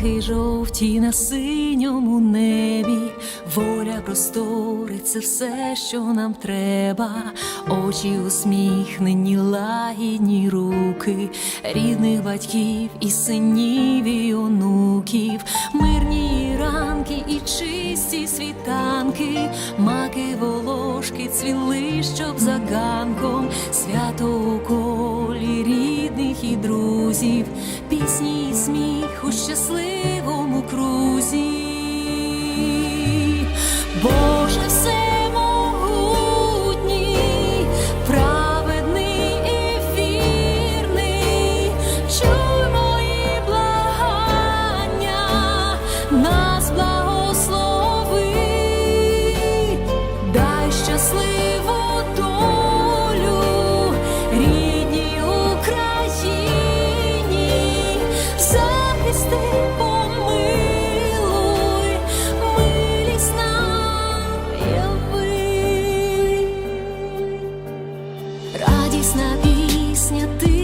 Соняхи жовті на синьому небі, воля простори, це все, що нам треба, очі усміхнені, лагідні руки, рідних батьків і синів і онуків, мирні ранки і чисті світанки, маки волошки цвіли, щоб за ганком, свято у рідних і друзів, пісні і сміх у щасливому крузі. Боже всемогутній, праведний вірний, чуй мої благання, нас благослови, дай щасливу Радісна пісня, тиха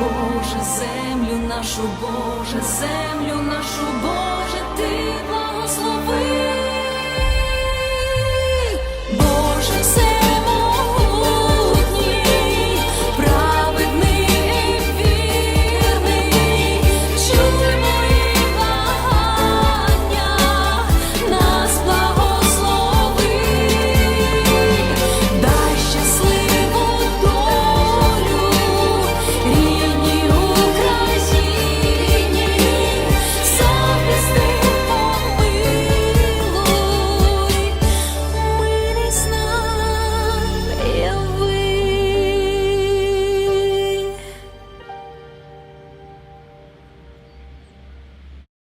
Боже, землю нашу Боже, землю нашу Боже, ти благослови.